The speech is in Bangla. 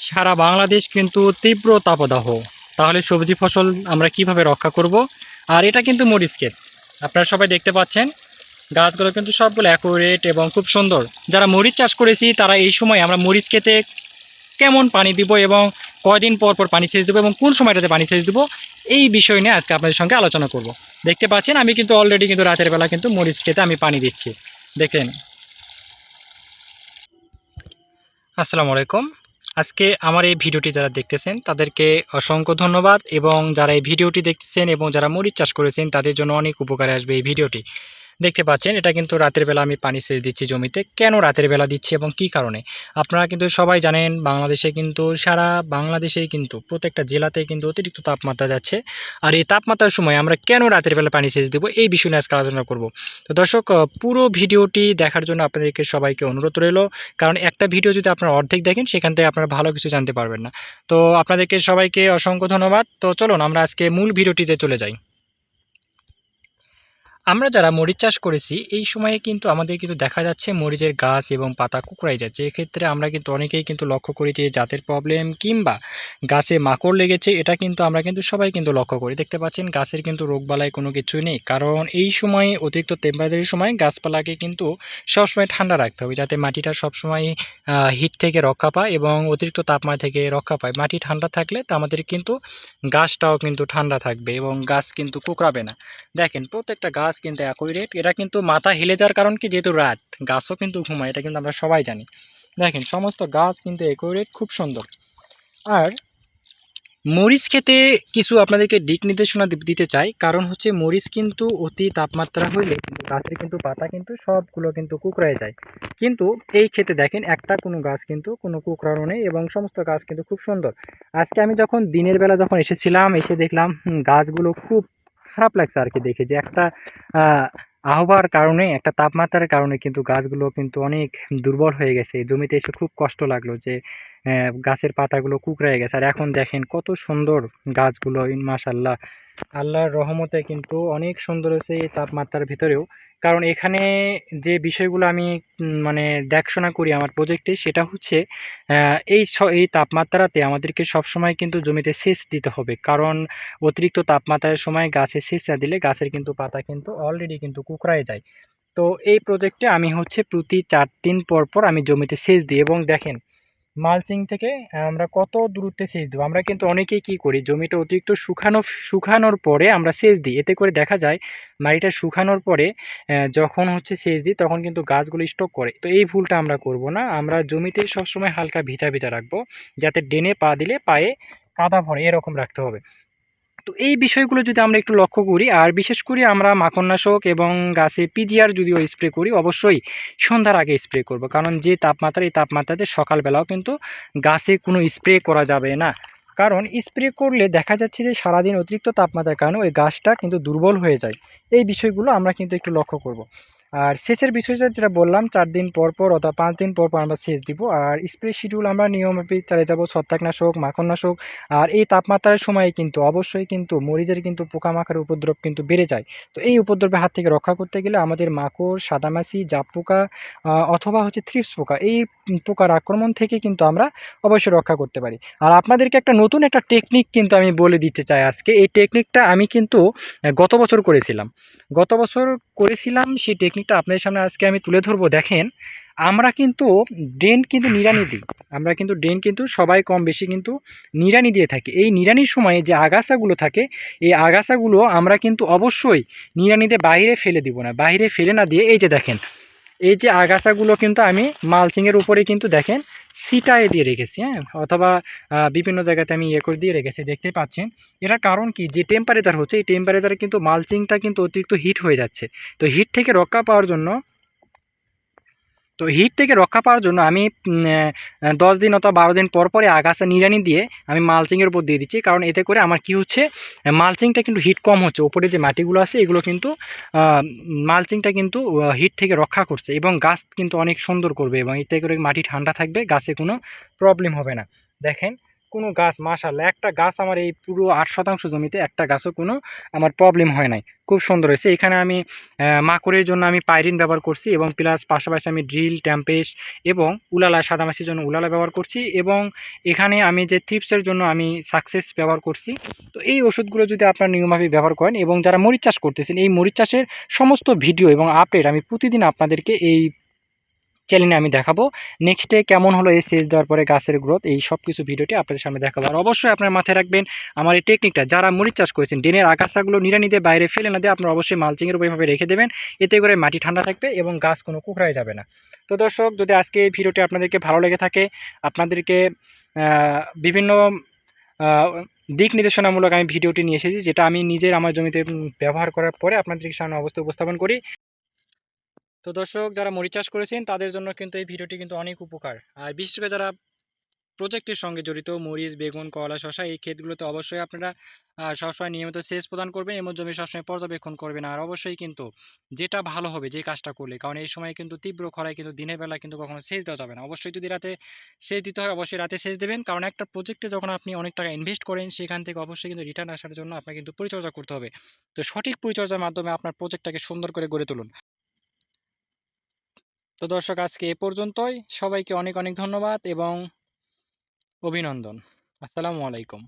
সারা বাংলাদেশ কিন্তু তীব্র তাপদাহ। তাহলে সবজি ফসল আমরা কীভাবে রক্ষা করব? আর এটা কিন্তু মরিচ ক্ষেত। আপনারা সবাই দেখতে পাচ্ছেন, গাছগুলো কিন্তু সবগুলো অ্যাকুরেট এবং খুব সুন্দর। যারা মরিচ চাষ করেছি, তারা এই সময় আমরা মরিচ খেতে কেমন পানি দিব এবং কয়দিন পর পর পানি সেচ দেবো এবং কোন সময়টাতে পানি সেচ দেবো, এই বিষয় নিয়ে আজকে আপনাদের সঙ্গে আলোচনা করব। দেখতে পাচ্ছেন, আমি কিন্তু অলরেডি কিন্তু রাতের বেলা কিন্তু মরিচ খেতে আমি পানি দিচ্ছি। দেখেন। আসসালামু আলাইকুম। আজকে আমার এই ভিডিওটি যারা দেখতেছেন, তাদেরকে অসংখ্য ধন্যবাদ এবং যারা এই ভিডিওটি দেখতেছেন এবং যারা মরিচ চাষ করেছেন, তাদের জন্য অনেক উপকারে আসবে এই ভিডিওটি। দেখতে পাচ্ছেন, এটা কিন্তু রাতের বেলা আমি পানি সেচ দিচ্ছি জমিতে। কেন রাতের বেলা দিচ্ছি এবং কি কারণে? আপনারা কিন্তু সবাই জানেন, বাংলাদেশে কিন্তু, সারা বাংলাদেশেই কিন্তু, প্রত্যেকটা জেলাতে কিন্তু অতিরিক্ত তাপমাত্রা যাচ্ছে। আর এই তাপমাত্রার সময় আমরা কেন রাতের বেলা পানি সেচ দেবো? এই বিষয় নিয়ে আজকে আলোচনা করব। তো দর্শক পুরো ভিডিওটি দেখার জন্য আপনাদেরকে সবাইকে অনুরোধ রইল। কারণ একটা ভিডিও যদি আপনারা অর্ধেক দেখেন, সেখান থেকে আপনারা ভালো কিছু জানতে পারবেন না। তো আপনাদেরকে সবাইকে অসংখ্য ধন্যবাদ। তো চলুন, আমরা আজকে মূল ভিডিওটিতে চলে যাই। আমরা যারা মরিচ চাষ করেছি, এই সময়ে কিন্তু আমাদের কিন্তু দেখা যাচ্ছে মরিচের গাছ এবং পাতা কুকড়াই যাচ্ছে। এক্ষেত্রে আমরা কিন্তু অনেকেই কিন্তু লক্ষ্য করি যে জাতের প্রবলেম কিংবা গাছে মাকড় লেগেছে, এটা কিন্তু আমরা কিন্তু সবাই কিন্তু লক্ষ্য করি। দেখতে পাচ্ছেন, গাছের কিন্তু রোগবালাই কোনো কিছুই নেই। কারণ এই সময়ে, অতিরিক্ত টেম্পারেচারের সময় গাছপালাকে কিন্তু সবসময় ঠান্ডা রাখতে হবে, যাতে মাটিটা সবসময় হিট থেকে রক্ষা পায় এবং অতিরিক্ত তাপমাত্রা থেকে রক্ষা পায়। মাটি ঠান্ডা থাকলে তা আমাদের কিন্তু গাছটাও কিন্তু ঠান্ডা থাকবে এবং গাছ কিন্তু কুকড়াবে না। দেখেন, প্রত্যেকটা গাছ কিন্তু একই রেট এটা কিন্তু মাথা হেলে যাওয়ার কারণ কি? যেহেতু রাত, গাছও কিন্তু ঘুমায়, এটা কিন্তু আমরা সবাই জানি। দেখেন, সমস্ত গাছ কিন্তু একই রেট খুব সুন্দর। আর মরিচ খেতে কিছু আপনাদেরকে দিক নির্দেশনা দিতে চাই। কারণ হচ্ছে মরিচ কিন্তু অতি তাপমাত্রা হইলে গাছের কিন্তু পাতা কিন্তু সবগুলো কিন্তু কুকড়ায় যায়। কিন্তু এই ক্ষেতে দেখেন, একটা কোনো গাছ কিন্তু কোনো কুকড়ানো নেই এবং সমস্ত গাছ কিন্তু খুব সুন্দর। আজকে আমি যখন দিনের বেলা যখন এসেছিলাম, এসে দেখলাম গাছগুলো খুব খারাপ লাগছে আর কি দেখে যে একটা আহ, কারণে একটা তাপমাত্রার কারণে কিন্তু গাছগুলো কিন্তু অনেক দুর্বল হয়ে গেছে। জমিতে এসে খুব কষ্ট লাগল যে গাছের পাতাগুলো কুকড়ে গেছে। আর এখন দেখেন কত সুন্দর গাছগুলো মাসাল্লাহ আল্লাহর রহমতে কিন্তু অনেক সুন্দর হয়েছে এই তাপমাত্রার ভিতরেও। কারণ এখানে যে বিষয়গুলো আমি মানে দেখাশোনা করি আমার প্রজেক্টে সেটা হচ্ছে এই এই তাপমাত্রাতে আমাদেরকে সবসময় কিন্তু জমিতে সেচ দিতে হবে। কারণ অতিরিক্ত তাপমাত্রার সময় গাছে সেচ না দিলে গাছের কিন্তু পাতা কিন্তু অলরেডি কিন্তু কুকড়ায় যায়। তো এই প্রজেক্টে আমি হচ্ছে প্রতি চার দিন পর পর আমি জমিতে সেচ দিই। এবং দেখেন মালচিং থেকে আমরা কত দূরত্বে সেচ দেবো? আমরা কিন্তু অনেকেই কি করি জমিটা অতিরিক্ত শুকানো, শুকানোর পরে আমরা সেচ দিই। এতে করে দেখা যায়, মাটিটা শুকানোর পরে যখন হচ্ছে সেচ দিই, তখন কিন্তু গাছগুলো স্টক করে। তো এই ভুলটা আমরা করব না। আমরা জমিতে সবসময় হালকা ভিজা ভিজা রাখব, যাতে ডেনে পা দিলে পায়ে কাদা ভরে, এরকম রাখতে হবে। তো এই বিষয়গুলো যদি আমরা একটু লক্ষ্য করি, আর বিশেষ করে আমরা মাকড়নাশক এবং গাছে পিজিআর যদিও স্প্রে করি, অবশ্যই সন্ধ্যার আগে স্প্রে করব। কারণ যে তাপমাত্রা, এই তাপমাত্রাতে সকালবেলাও কিন্তু গাছে কোনো স্প্রে করা যাবে না। কারণ স্প্রে করলে দেখা যাচ্ছে যে সারাদিন অতিরিক্ত তাপমাত্রার কারণে ওই গাছটা কিন্তু দুর্বল হয়ে যায়। এই বিষয়গুলো আমরা কিন্তু একটু লক্ষ্য করব। আর সেচের বিষয়টা যেটা বললাম, চার দিন পর পর অথবা পাঁচ দিন পর পর আমরা সেচ দিব। আর স্প্রে শিডিউল আমরা নিয়মমাফিক চালিয়ে যাব ছত্রাকনাশক, মাখননাশক। আর এই তাপমাত্রার সময় কিন্তু অবশ্যই কিন্তু মরিচের কিন্তু পোকামাকড়ের উপদ্রব কিন্তু বেড়ে যায়। তো এই উপদ্রবের হাত থেকে রক্ষা করতে গেলে আমাদের মাকড়, সাদামাছি, জাপ পোকা অথবা হচ্ছে থ্রিপস পোকা, এই পোকার আক্রমণ থেকে কিন্তু আমরা অবশ্যই রক্ষা করতে পারি। আর আপনাদেরকে একটা নতুন একটা টেকনিক কিন্তু আমি বলে দিতে চাই আজকে। এই টেকনিকটা আমি কিন্তু গত বছর করেছিলাম। গত বছর করেছিলাম, সেই টেকনিকটা আপনাদের সামনে আজকে আমি তুলে ধরবো। দেখেন, আমরা কিন্তু ড্রেন কিন্তু নিরানি দিই। আমরা কিন্তু ড্রেন কিন্তু সবাই কম বেশি কিন্তু নিরানি দিয়ে থাকি। এই নিরানির সময়ে যে আগাছাগুলো থাকে, এই আগাছাগুলো আমরা কিন্তু অবশ্যই নিরানিতে বাইরে ফেলে দিব না। বাইরে ফেলে না দিয়ে এই যে দেখেন এই যে আগাছাগুলো কিন্তু আমি মালচিংয়ের উপরে কিন্তু দেখেন সিটায় দিয়ে রেখেছি হ্যাঁ? অথবা বিভিন্ন জায়গাতে আমি ইয়ে করে দিয়ে রেখেছি দেখতে পাচ্ছেন। এটা কারণ কি? যে টেম্পারেচার হচ্ছে, এই টেম্পারেচারে কিন্তু মালচিংটা কিন্তু অতিরিক্ত হিট হয়ে যাচ্ছে। তো হিট থেকে রক্ষা পাওয়ার জন্য তো হিট থেকে রক্ষা পাওয়ার জন্য আমি দশ দিন অথবা বারো দিন পর পরে আগাছা নিড়ানি দিয়ে আমি মালচিংয়ের উপর দিয়ে দিচ্ছি। কারণ এতে করে আমার কি হচ্ছে মালচিংটা কিন্তু হিট কম হচ্ছে। ওপরে যে মাটিগুলো আছে, এগুলো কিন্তু মালচিংটা কিন্তু হিট থেকে রক্ষা করছে এবং গাছ কিন্তু অনেক সুন্দর করবে এবং এতে করে মাটি ঠান্ডা থাকবে, গাছে কোনো প্রবলেম হবে না। দেখেন কোনো গাছ মাশাল্লাহ একটা গাছ আমার এই পুরো আট শতাংশ জমিতে একটা গাছও কোনো আমার প্রবলেম হয় নাই। খুব সুন্দর হয়েছে। এখানে আমি মাকড়ের জন্য আমি পাইরিন ব্যবহার করছি এবং প্লাস পাশাপাশি আমি ড্রিল ট্যাম্পেস এবং উলালা, সাদামাছির জন্য উলালা ব্যবহার করছি এবং এখানে আমি যে থিপসের জন্য আমি সাকসেস ব্যবহার করছি। তো এই ওষুধগুলো যদি আপনার নিয়মভাবে ব্যবহার করেন এবং যারা মরিচ চাষ করতেছেন, এই মরিচ চাষের সমস্ত ভিডিও এবং আপডেট আমি প্রতিদিন আপনাদেরকে এই চ্যানেলে আমি দেখাবো। নেক্সটে কেমন হলো এই সেচ দেওয়ার পরে গাছের গ্রোথ এই সব কিছু ভিডিওটি আপনাদের সামনে দেখাবো। আর অবশ্যই আপনার মাথায় রাখবেন, আমার এই টেকনিকটা যারা মরিচ চাষ করেছেন ড্রেনের আগাছাগুলো নিড়ানি দিয়ে বাইরে ফেলে না দিয়ে আপনারা অবশ্যই মালচিংয়ের উপরভাবে রেখে দেবেন। এতে করে মাটি ঠান্ডা থাকবে এবং গাছ কোনো কুকড়ায় যাবে না। তো দর্শক, যদি আজকে এই ভিডিওটি আপনাদেরকে ভালো লেগে থাকে, আপনাদেরকে বিভিন্ন দিক নির্দেশনামূলক আমি ভিডিওটি নিয়ে এসেছি, যেটা আমি নিজের আমার জমিতে ব্যবহার করার পরে আপনাদের সামনে অবস্থা উপস্থাপন করি। তো দর্শক, যারা মরিচ চাষ করেছেন, তাদের জন্য কিন্তু এই ভিডিওটি কিন্তু অনেক উপকার। আর বিশেষ করে যারা প্রজেক্টের সঙ্গে জড়িত, মরিচ, বেগুন, কলা শশা এই ক্ষেতগুলোতে অবশ্যই আপনারা সবসময় নিয়মিত সেচ প্রদান করবেন এবং জমি সবসময় পর্যবেক্ষণ করবেন। আর অবশ্যই কিন্তু যেটা ভালো হবে যে কাজটা করলে, কারণ এই সময় কিন্তু তীব্র খরায় কিন্তু দিনের বেলা কিন্তু কখনো সেচ দেওয়া যাবে না। অবশ্যই যদি রাতে সেচ দিতে হয়, অবশ্যই রাতে সেচ দেবেন। কারণ একটা প্রজেক্টে যখন আপনি অনেক টাকা ইনভেস্ট করেন, সেখান থেকে অবশ্যই কিন্তু রিটার্ন আসার জন্য আপনাকে কিন্তু পরিচর্যা করতে হবে। তো সঠিক পরিচর্যার মাধ্যমে আপনার প্রজেক্টটাকে সুন্দর করে গড়ে তুলুন। তো দর্শক আজকে এ পর্যন্তই। সবাইকে অনেক অনেক ধন্যবাদ এবং অভিনন্দন। আসসালামু আলাইকুম।